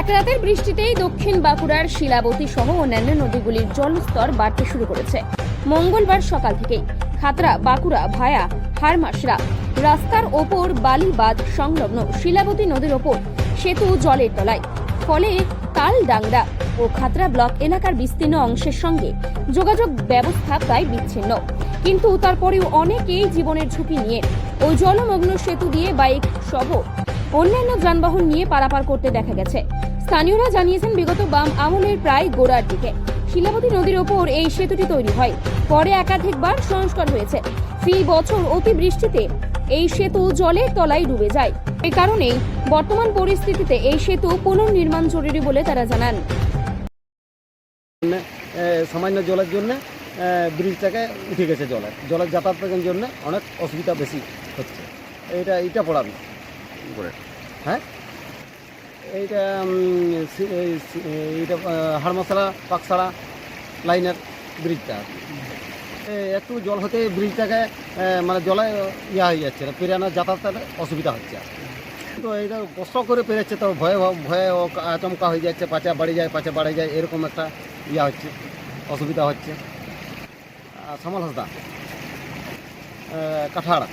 এক রাতের বৃষ্টিতেই দক্ষিণ বাঁকুড়ার শিলাবতী সহ অন্যান্য নদীগুলির জলস্তর বাড়তে শুরু করেছে। মঙ্গলবার সকাল থেকেই খাতরা বাঁকুড়া ভায়া হারমাসরা রাস্তার ওপর বালিবাদ সংলগ্ন শিলাবতী নদীর ওপর সেতু জলের তলায়। ফলে তালডাংরা ও খাতরা ব্লক এলাকার বিস্তীর্ণ অংশের সঙ্গে যোগাযোগ ব্যবস্থা প্রায় বিচ্ছিন্ন। কিন্তু তারপরেও অনেকেই জীবনের ঝুঁকি নিয়ে ওই জলমগ্ন সেতু দিয়ে বাইক সহ অন্যান্য যানবাহন নিয়ে পারাপার করতে দেখা গেছে। স্থানীয়রা জানিয়েছেন বিগত বাম আমলের প্রায় গোড়ার দিকে। শিলাবতী নদীর ওপর এই সেতুটি তৈরি হয়। পরে একাধিকবার সংস্কার হয়েছে। ফি বছর অতি বৃষ্টিতে এই সেতু জলের তলায় ডুবে যায়। এ কারণেই বর্তমান পরিস্থিতিতে এই সেতু পুনর্নির্মাণ জরুরি বলে তারা জানান। সামান্য জলের জন্য ব্রিজটাকে উঠে গেছে জলে। জলের যাতায়াতের জন্য অনেক অসুবিধা বেশি হচ্ছে। এইটা এইটা পড়াবি। করে হ্যাঁ এইটা এই এইটা হাড়মশলা পাকসাড়া লাইনের ব্রিজটা। একটু জল হতে ব্রিজটাকে মানে জলে ইয়া হয়ে যাচ্ছে পেরানোর যাতায়াতের অসুবিধা হচ্ছে। তো এইটা কষ্ট করে পেরেছে, তো ভয়ে ভয়ে আচমকা হয়ে যাচ্ছে, পাচা বাড়ি যায়, পাচা বাড়ি যায়, এরকম একটা ইয়া হচ্ছে, অসুবিধা হচ্ছে সামাল হাসদা কাঠাড়